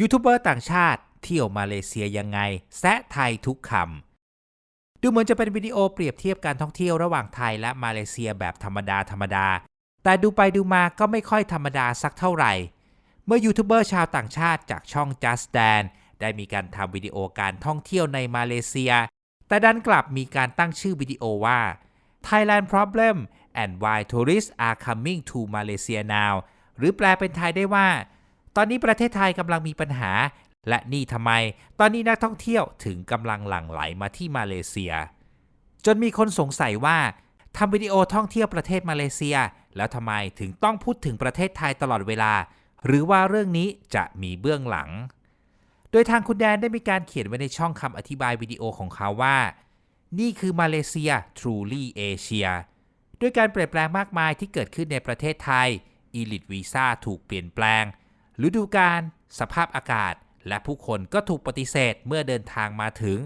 ยูทูบเบอร์ต่างชาติเที่ยวมาเลเซียยังไง แซะไทยทุกคำ ดูเหมือนจะเป็นวิดีโอเปรียบเทียบการท่องเที่ยวระหว่างไทยและมาเลเซียแบบธรรมดาธรรมดา แต่ดูไปดูมาก็ไม่ค่อยธรรมดาสักเท่าไหร่ เมื่อยูทูบเบอร์ชาวต่างชาติจากช่อง Just Dan ได้มีการทำวิดีโอการท่องเที่ยวในมาเลเซีย แต่ดันกลับมีการตั้งชื่อวิดีโอว่า Thailand Problem and Why Tourists Are Coming to Malaysia Now หรือแปลเป็นไทยได้ว่า ตอนนี้ประเทศไทยกำลังมีปัญหา และนี่ทำไม ตอนนี้นักท่องเที่ยวถึงกำลังหลั่งไหลมาที่มาเลเซีย จนมีคนสงสัยว่าทำวิดีโอท่องเที่ยวประเทศมาเลเซีย แล้วทำไมถึงต้องพูดถึงประเทศไทยตลอดเวลา หรือว่าเรื่องนี้จะมีเบื้องหลัง โดยทางคุณแดนได้มีการเขียนไว้ในช่องคำอธิบายวิดีโอของเขาว่า นี่คือมาเลเซีย truly Asia ด้วยการเปลี่ยนแปลงมากมายที่เกิดขึ้นในประเทศไทยอีลิทวีซ่าถูกเปลี่ยนแปลง ฤดูกาลสภาพอากาศ และผู้คนก็ถูกปฏิเสธเมื่อเดินทางมาถึง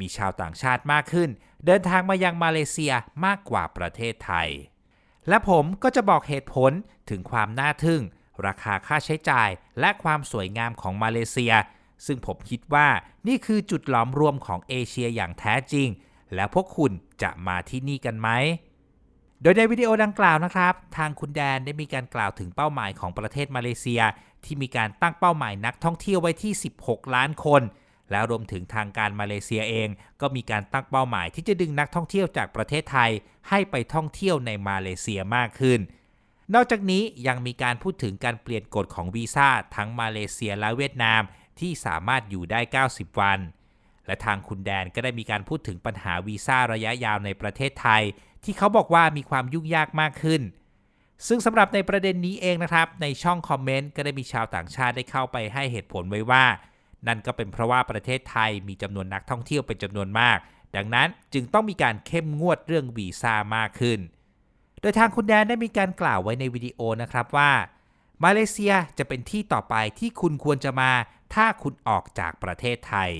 มีชาวต่างชาติมากขึ้น เดินทางมายังมาเลเซียมากกว่าประเทศไทย และผมก็จะบอกเหตุผลถึงความน่าทึ่ง ราคาค่าใช้จ่าย และความสวยงามของมาเลเซีย ซึ่งผมคิดว่านี่คือจุดหลอมรวมของเอเชียอย่างแท้จริง แล้วพวกคุณจะมาที่นี่กันไหม โดยในวิดีโอดังกล่าวนะครับ ทางคุณแดนได้มีการกล่าวถึงเป้าหมายของประเทศมาเลเซีย ที่มีการตั้งเป้าหมายนักท่องเที่ยวไว้ที่ 16 ล้านคน แล้วรวมถึงทางการมาเลเซียเอง ก็มีการตั้งเป้าหมายที่จะดึงนักท่องเที่ยวจากประเทศไทย ให้ไปท่องเที่ยวในมาเลเซียมากขึ้น นอกจากนี้ยังมีการพูดถึงการเปลี่ยนกฎของวีซ่าทั้งมาเลเซียและเวียดนาม ที่สามารถอยู่ได้ 90 วัน และทางคุณแดนก็ได้มีการพูดถึงปัญหาวีซ่าระยะยาวในประเทศไทย ที่เขาบอกว่ามีความยุ่งยากมากขึ้น ซึ่งสำหรับในประเด็นนี้เองนะครับ ในช่องคอมเมนต์ก็ได้มีชาวต่างชาติได้เข้าไปให้เหตุผลไว้ว่า นั่นก็เป็นเพราะว่าประเทศไทยมีจำนวนนักท่องเที่ยวเป็นจำนวนมาก ดังนั้นจึงต้องมีการเข้มงวดเรื่องวีซ่ามากขึ้น โดยทางคุณแดนได้มีการกล่าวไว้ในวิดีโอนะครับว่ามาเลเซียจะเป็นที่ต่อไปที่คุณควรจะมา ถ้าคุณออกจากประเทศไทย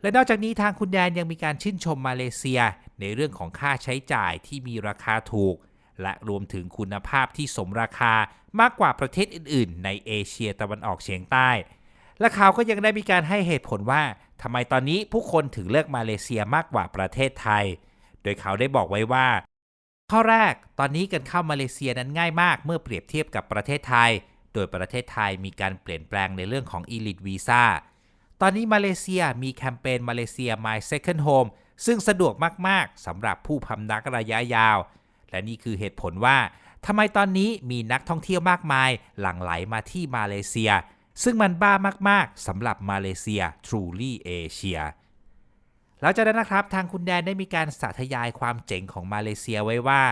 และนอกจากนี้ทางคุณแดนยังมีการชื่นชมมาเลเซีย ในเรื่องของค่าใช้จ่ายที่มีราคาถูก และรวมถึงคุณภาพที่สมราคามากกว่าประเทศอื่น ๆ ในเอเชียตะวันออกเฉียงใต้ และเขาก็ยังได้มีการให้เหตุผลว่าทำไมตอนนี้ผู้คนถึงเลือกมาเลเซียมากกว่าประเทศไทย โดยเขาได้บอกไว้ว่า ข้อแรกตอนนี้การเข้ามาเลเซียนั้นง่ายมากเมื่อเปรียบเทียบกับประเทศไทย โดยประเทศไทยมีการเปลี่ยนแปลงในเรื่องของ Elite Visa ตอนนี้มาเลเซียมีแคมเปญมาเลเซีย My Second Home ซึ่งสะดวกมากๆสำหรับผู้พำนักระยะยาว และนี่คือเหตุผลว่าทำไมตอนนี้มีนักท่องเที่ยวมากมาย หลั่งไหลมาที่มาเลเซีย ซึ่งมันบ้ามากๆสำหรับมาเลเซีย Truly Asia แล้วจากนั้นนะครับทางคุณแดนได้มีการสาธยายความเจ๋งของมาเลเซียไว้ว่า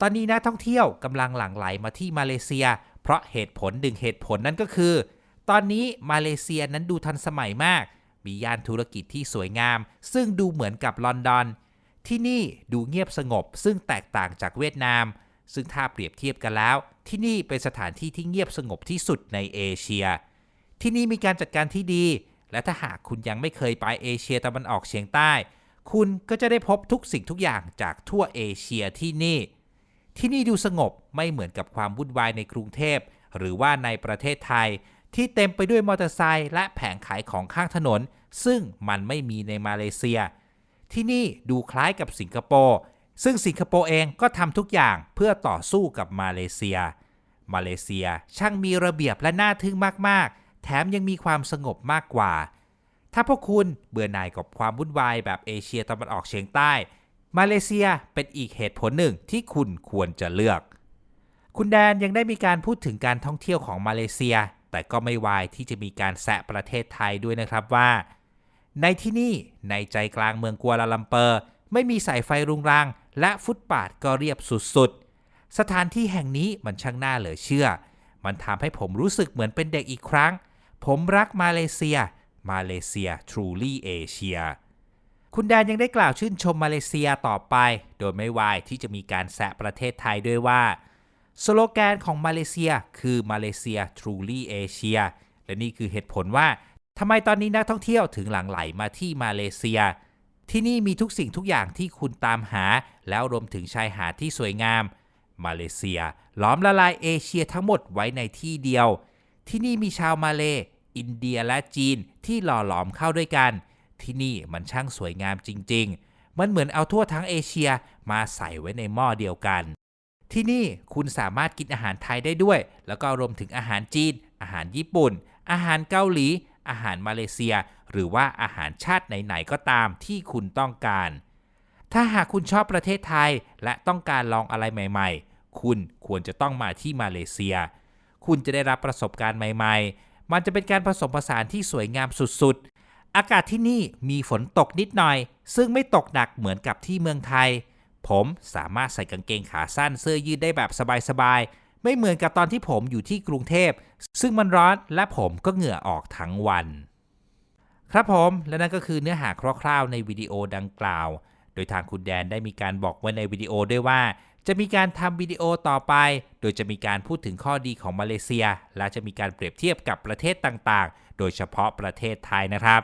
ตอนนี้นักท่องเที่ยวกำลังหลั่งไหลมาที่มาเลเซีย เพราะเหตุผลหนึ่งเหตุผลนั่นก็คือ ตอนนี้มาเลเซียนั้นดูทันสมัยมาก มีย่านธุรกิจที่สวยงาม ซึ่งดูเหมือนกับลอนดอน ที่นี่ดูเงียบสงบ ซึ่งแตกต่างจากเวียดนาม ซึ่งถ้าเปรียบเทียบกันแล้ว ที่นี่เป็นสถานที่ที่เงียบสงบที่สุดในเอเชีย ที่นี่มีการจัดการที่ดี และถ้าหากคุณยังไม่เคยไปเอเชียตะวันออกเฉียงใต้ คุณก็จะได้พบทุกสิ่งทุกอย่างจากทั่วเอเชียที่นี่ ที่นี่ดูสงบไม่เหมือนกับความวุ่นวายในกรุงเทพหรือว่าในประเทศไทย ที่เต็มไปด้วยมอเตอร์ไซค์และแผงขายของข้างถนน ซึ่งมันไม่มีในมาเลเซีย ที่นี่ดูคล้ายกับสิงคโปร์ซึ่งสิงคโปร์เองก็ทำทุกอย่างเพื่อต่อสู้กับมาเลเซีย มาเลเซียช่างมีระเบียบและน่าทึ่งมากๆ แถมยังมีความสงบมากกว่า ถ้าพวกคุณเบื่อหน่ายกับความวุ่นวายแบบเอเชียตะวันออกเฉียงใต้ มาเลเซียเป็นอีกเหตุผลหนึ่งที่คุณควรจะเลือก คุณแดนยังได้มีการพูดถึงการท่องเที่ยวของมาเลเซีย แต่ก็ไม่วายที่จะมีการแซะประเทศไทยด้วยนะครับว่า ในที่นี่ในใจกลางเมืองกัวลาลัมเปอร์ ไม่มีสายไฟรุงรัง และฟุตปาดก็เรียบสุดๆ สถานที่แห่งนี้มันช่างน่าเหลือเชื่อ มันทำให้ผมรู้สึกเหมือนเป็นเด็กอีกครั้ง ผมรักมาเลเซีย มาเลเซีย truly Asia คุณแดนยังได้กล่าวชื่นชมมาเลเซียต่อไป โดยไม่วายที่จะมีการแซะประเทศไทยด้วยว่า สโลแกนของมาเลเซียคือมาเลเซีย truly Asia และนี่คือเหตุผลว่าทำไมตอนนี้นักท่องเที่ยวถึงหลั่งไหลมาที่มาเลเซีย ที่นี่มีทุกสิ่งทุกอย่างที่คุณตามหา แล้วรวมถึงชายหาดที่สวยงาม มาเลเซีย ล้อมละลายเอเชียทั้งหมดไว้ในที่เดียว ที่นี่มีชาวมาเลอินเดียและจีนที่หล่อหลอมเข้าด้วยกัน ที่นี่มันช่างสวยงามจริง ๆ มันเหมือนเอาทั่วทั้งเอเชียมาใส่ไว้ในหม้อเดียวกัน ที่นี่คุณสามารถกินอาหารไทยได้ด้วย แล้วก็รวมถึงอาหารจีน อาหารญี่ปุ่น อาหารเกาหลี อาหารมาเลเซีย หรือว่าอาหารชาติไหนๆก็ตามที่คุณต้องการ ถ้าหากคุณชอบประเทศไทย และต้องการลองอะไรใหม่ ๆ คุณควรจะต้องมาที่มาเลเซีย คุณจะได้รับประสบการณ์ใหม่ ๆ มันจะเป็นการผสมผสานที่สวยงามสุดๆ อากาศที่นี่มีฝนตกนิดหน่อย ซึ่งไม่ตกหนักเหมือนกับที่เมืองไทย ผมสามารถใส่กางเกงขาสั้นเสื้อยืดได้แบบสบายๆ ไม่เหมือนกับตอนที่ผมอยู่ที่กรุงเทพ ซึ่งมันร้อนและผมก็เหงื่อออกทั้งวัน ครับผมและนั่นก็คือเนื้อหาคร่าวๆในวิดีโอดังกล่าว โดยทางคุณแดนได้มีการบอกไว้ในวิดีโอด้วยว่า จะมีการทำวิดีโอต่อไป โดยจะมีการพูดถึงข้อดีของมาเลเซีย และจะมีการเปรียบเทียบกับประเทศต่างๆ โดยเฉพาะประเทศไทยนะครับ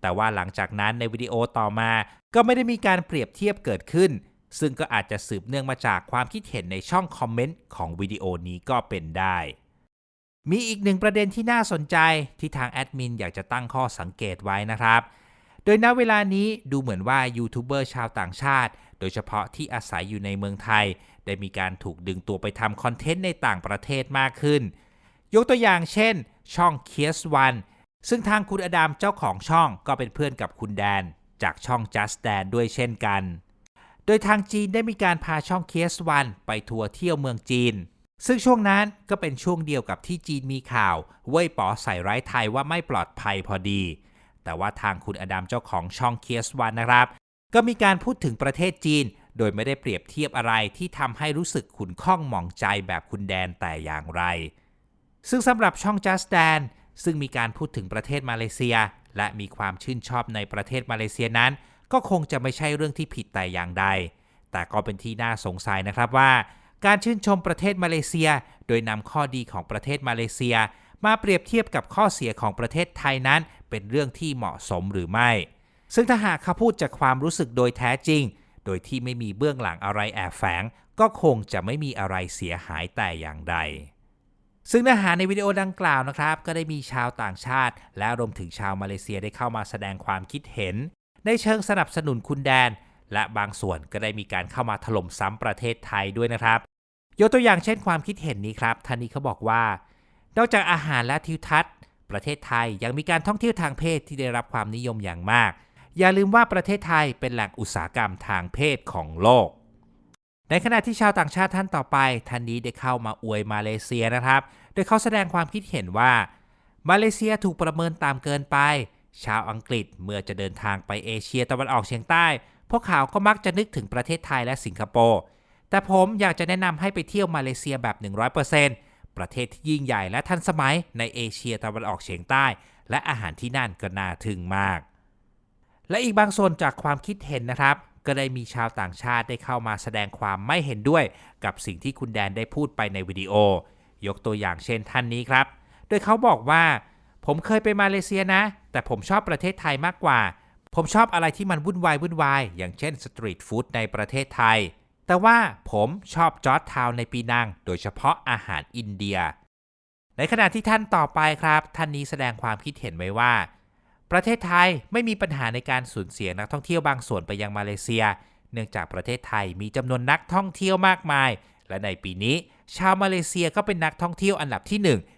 แต่ว่าหลังจากนั้นในวิดีโอต่อมาก็ไม่ได้มีการเปรียบเทียบเกิดขึ้น ซึ่งก็อาจจะสืบเนื่องมาจากความคิดเห็นในช่องคอมเมนต์ของวิดีโอนี้ก็เป็นได้ มีอีกหนึ่งประเด็นที่น่าสนใจที่ทางแอดมินอยากจะตั้งข้อสังเกตไว้นะครับ โดยณเวลานี้ดูเหมือนว่ายูทูบเบอร์ชาวต่างชาติ โดยเฉพาะที่อาศัยอยู่ในเมืองไทย ได้มีการถูกดึงตัวไปทำคอนเทนต์ในต่างประเทศมากขึ้น ยกตัวอย่างเช่น ช่อง k คียสวันซึ่งทางคุณอดามเจ้าของช่องก็เป็นเพื่อนกับคุณแดน จากช่อง Just Dan ด้วยเช่นกัน โดยทางจีนได้มีการพาช่อง k คียสวันไปทัวร์เที่ยวเมืองจีน ซึ่งช่วงนั้นก็เป็นช่วงเดียวกับที่จีนมีข่าวเว่ยป๋อใส่ร้ายไทยว่าไม่ปลอดภัยพอดี แต่ว่าทางคุณอดัมเจ้าของช่องเคสวันนะครับ ก็มีการพูดถึงประเทศจีน โดยไม่ได้เปรียบเทียบอะไรที่ทำให้รู้สึกขุนข้องหมองใจแบบคุณแดนแต่อย่างไร ซึ่งสำหรับช่อง Just Dan ซึ่งมีการพูดถึงประเทศมาเลเซีย และมีความชื่นชอบในประเทศมาเลเซียนั้น ก็คงจะไม่ใช่เรื่องที่ผิดแต่อย่างใด แต่ก็เป็นที่น่าสงสัยนะครับว่า การชื่นชมประเทศมาเลเซีย โดยนำข้อดีของประเทศมาเลเซีย มาเปรียบเทียบกับข้อเสียของประเทศไทยนั้น เป็นเรื่องที่เหมาะสมหรือไม่ ซึ่งถ้าหากเขาพูดจากความรู้สึกโดยแท้จริง โดยที่ไม่มีเบื้องหลังอะไรแอบแฝง ก็คงจะไม่มีอะไรเสียหายแต่อย่างใดซึ่งเนื้อหาในวิดีโอดังกล่าวนะครับ ก็ได้มีชาวต่างชาติ และรวมถึงชาวมาเลเซียได้เข้ามาแสดงความคิดเห็น ในเชิงสนับสนุนคุณแดน และบางส่วนก็ได้มีการเข้ามาถล่มซ้ำประเทศไทยด้วยนะครับยกตัวอย่างเช่นความคิดเห็นนี้ครับท่านนี้เขาบอกว่า นอกจากอาหารและทิวทัศน์ ประเทศไทยยังมีการท่องเที่ยวทางเพศที่ได้รับความนิยมอย่างมาก อย่าลืมว่าประเทศไทยเป็นแหล่งอุตสาหกรรมทางเพศของโลก ในขณะที่ชาวต่างชาติท่านต่อไป ท่านนี้ได้เข้ามาอวยมาเลเซียนะครับ โดยเขาแสดงความคิดเห็นว่า มาเลเซียถูกประเมินตามเกินไป ชาวอังกฤษเมื่อจะเดินทางไปเอเชียตะวันออกเฉียงใต้ พวกเขาก็มักจะนึกถึงประเทศไทยและสิงคโปร์แต่ผมอยากจะแนะนำให้ไปเที่ยวมาเลเซียแบบ 100%ประเทศที่ยิ่งใหญ่และทันสมัยในเอเชียตะวันออกเฉียงใต้ และอาหารที่นั่นก็น่าทึ่งมาก และอีกบางส่วนจากความคิดเห็นนะครับ ก็ได้มีชาวต่างชาติได้เข้ามาแสดงความไม่เห็นด้วย กับสิ่งที่คุณแดนได้พูดไปในวิดีโอ ยกตัวอย่างเช่นท่านนี้ครับ โดยเขาบอกว่า ผมเคยไปมาเลเซียนะ แต่ผมชอบประเทศไทยมากกว่า ผมชอบอะไรที่มันวุ่นวายวุ่นวาย อย่างเช่นสตรีทฟู้ดในประเทศไทย แต่ว่าผมชอบจอร์จทาวน์ในปีนัง โดยเฉพาะอาหารอินเดีย ในขณะที่ท่านต่อไปครับ ท่านนี้แสดงความคิดเห็นไว้ว่า ประเทศไทยไม่มีปัญหาในการสูญเสียนักท่องเที่ยวบางส่วนไปยังมาเลเซีย เนื่องจากประเทศไทยมีจำนวนนักท่องเที่ยวมากมาย และในปีนี้ ชาวมาเลเซียก็เป็นนักท่องเที่ยวอันดับที่ 1